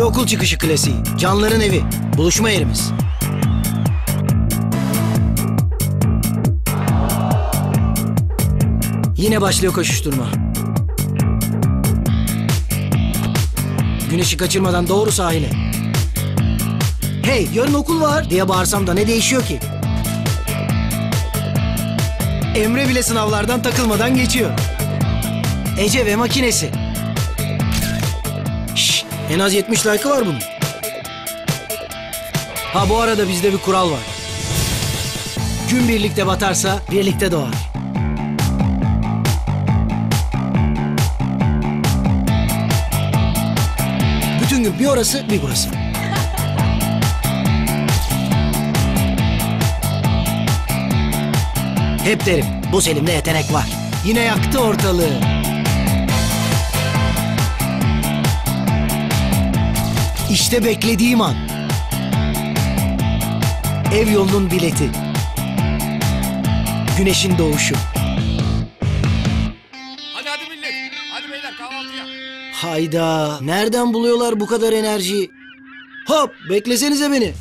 okul çıkışı klasiği. Canların evi. Buluşma yerimiz. Yine başlıyor koşuşturma. Güneşi kaçırmadan doğru sahile. Hey yarın okul var diye bağırsam da ne değişiyor ki? Emre bile sınavlardan takılmadan geçiyor. Ece ve makinesi. En az 70 like'ı var bunun. Ha bu arada bizde bir kural var. Gün birlikte batarsa birlikte doğar. Bütün gün bir orası bir burası. Hep derim bu Selim'de yetenek var. Yine yaktı ortalığı. İşte beklediğim an. Ev yolunun bileti. Güneşin doğuşu. Hadi hadi millet. Hadi beyler kahvaltıya. Hayda. Nereden buluyorlar bu kadar enerjiyi? Hop beklesenize beni.